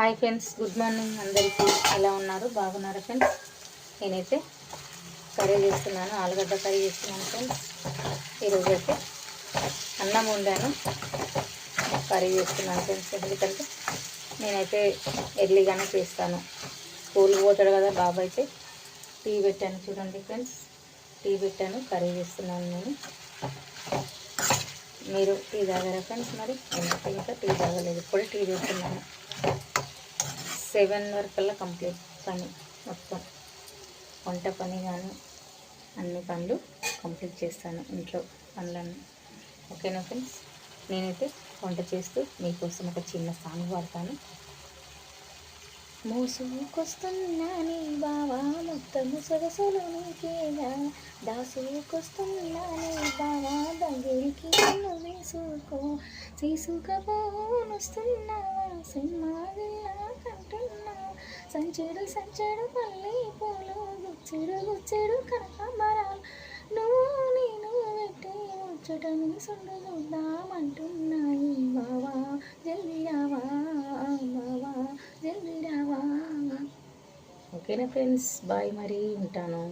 Hi friends good morning. అందరికీ ఎలా ఉన్నారు? బాగున్నారా ఫ్రెండ్స్? నేనైతే కర్రీ చేస్తున్నాను ఆలుగడ్డ కర్రీ చేస్తున్నాను ఫ్రెండ్స్. ఈరోజు అయితే అన్నం వండాను కర్రీ చేస్తున్నాను ఫ్రెండ్స్. ఎందుకంటే నేనైతే ఎర్లీగానే చేస్తాను. స్కూల్కి పోతాడు కదా బాబు అయితే. టీ పెట్టాను చూడండి ఫ్రెండ్స్. టీ పెట్టాను కర్రీ చేస్తున్నాను నేను. మీరు టీ తాగారా ఫ్రెండ్స్ మరి? ఎందుకు ఇంకా టీ తాగలేదు ఇప్పుడే టీ పెడుతున్నాను సెవెన్ వరకల్లా కంప్లీట్ పని మొత్తం. వంట పని కానీ అన్ని పనులు కంప్లీట్ చేస్తాను ఇంట్లో పనులన్నీ. ఓకేనా ఫ్రెండ్స్? నేనైతే వంట చేస్తూ మీకోసం ఒక చిన్న సాంగ్ పాడతాను. మోసుకొస్తున్నాని బావా మొత్తము సొగసులు నీకేగా దాసుకొస్తున్నాని బావా దగ్గరికి నన్ను వేసుకో. తీసుకపోనొస్తున్నావా సినిమా సంచెడు సంచెడు పల్లి పూలు. గుచ్చెడు గుచ్చెడు కనకాంబరాలు నువ్వు నేను పెట్టి ముచ్చటని సుండు చూద్దామంటున్నాయి. బావా జల్ది రావా బావా జల్ది రావా. ఓకేనా ఫ్రెండ్స్? బాయ్ మరి ఉంటాను.